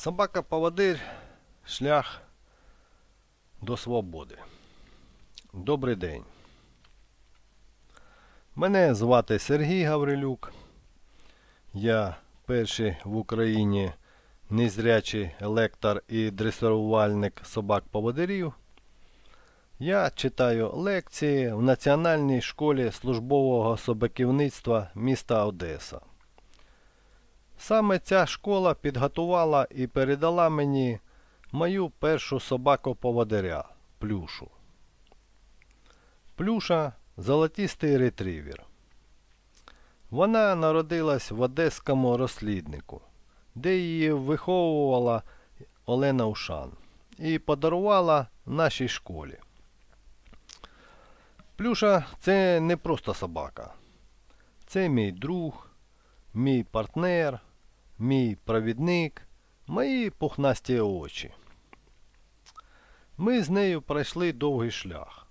Собака поводир шлях до свободи. Добрий день. Мене звати Сергій Гаврилюк. Я перший в Україні незрячий лектор і дресирувальник собак-поводирів. Я читаю лекції в Національній школі службового собаківництва міста Одеса. Саме ця школа підготувала і передала мені мою першу собаку-поводиря Плюшу. Плюша золотістий ретривер. Вона народилась в одеському розсліднику, де її виховувала Олена Ушан і подарувала нашій школі. Плюша це не просто собака. Це мій друг, мій партнер, мій провідник, мої пухнасті очі. Ми з нею пройшли довгий шлях.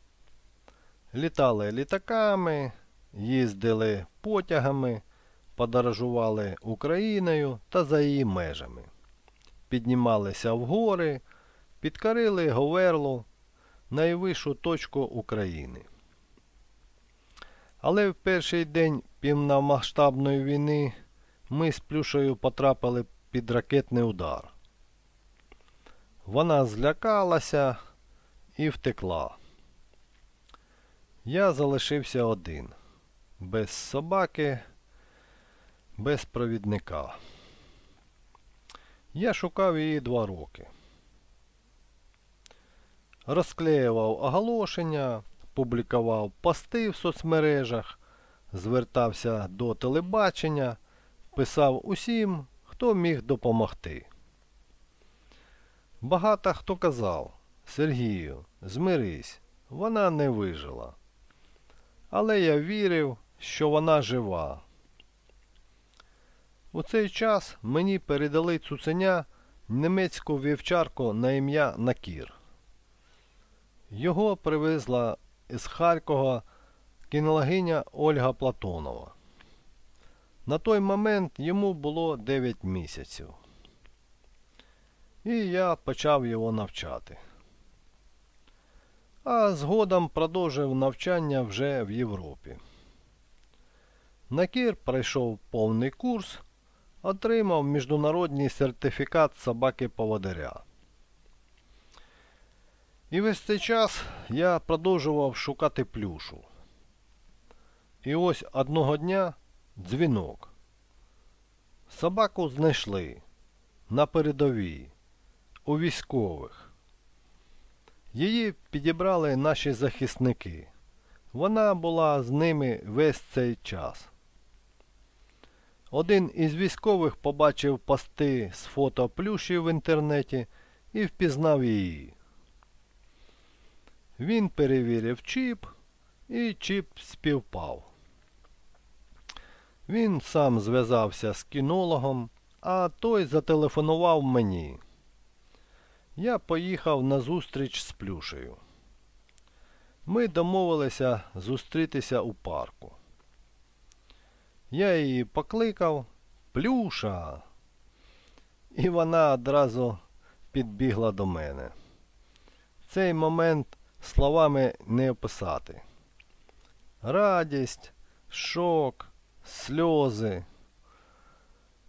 Літали літаками, їздили потягами, подорожували Україною та за її межами. Піднімалися в гори, підкорили Говерлу, найвищу точку України. Але в перший день півномасштабної війни ми з Плюшею потрапили під ракетний удар. Вона злякалася і втекла. Я залишився один, без собаки, без провідника. Я шукав її два роки. Розклеював оголошення, публікував пости в соцмережах, звертався до телебачення, писав усім, хто міг допомогти. Багато хто казав, Сергію, змирись, вона не вижила. Але я вірив, що вона жива. У цей час мені передали цуценя німецьку вівчарку на ім'я Накір. Його привезла із Харкова кінологиня Ольга Платонова. На той момент йому було 9 місяців. І я почав його навчати. А згодом продовжив навчання вже в Європі. Накір пройшов повний курс, отримав міжнародний сертифікат собаки-поводиря. І весь цей час я продовжував шукати плюшу. І ось одного дня дзвінок. Собаку знайшли на передовій, у військових. Її підібрали наші захисники. Вона була з ними весь цей час. Один із військових побачив пости з фото плюші в інтернеті і впізнав її. Він перевірив чіп, і чіп співпав. Він сам зв'язався з кінологом, а той зателефонував мені. Я поїхав на зустріч з Плюшею. Ми домовилися зустрітися у парку. Я її покликав Плюша. І вона одразу підбігла до мене. Цей момент словами не описати. Радість, шок, сльози.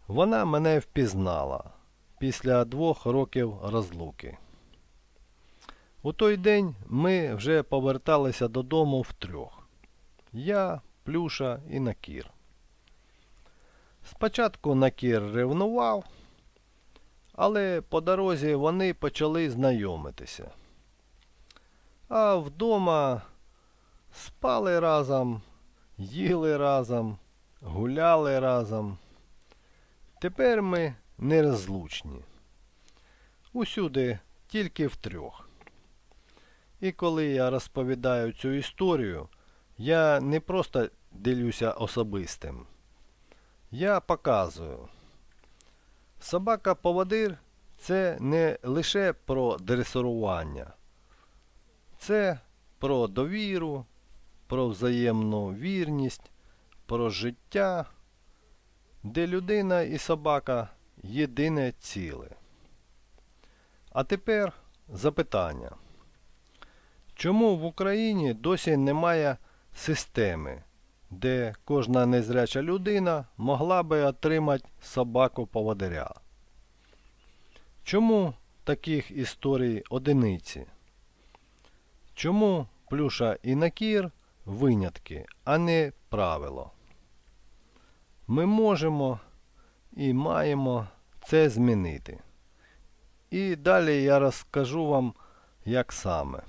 Вона мене впізнала після двох років розлуки. У той день ми вже поверталися додому втрьох. Я, Плюша і Накір. Спочатку Накір ревнував, але по дорозі вони почали знайомитися. А вдома спали разом, їли разом, гуляли разом. Тепер ми нерозлучні. Усюди тільки втрьох. І коли я розповідаю цю історію, я не просто ділюся особистим. Я показую. Собака-поводир це не лише про дресирування. Це про довіру, про взаємну вірність, про життя, де людина і собака єдине ціле. А тепер запитання. Чому в Україні досі немає системи, де кожна незряча людина могла би отримати собаку поводиря? Чому таких історій одиниці? Чому плюша і накір винятки, а не правило? Ми можемо і маємо це змінити. І далі я розкажу вам, як саме.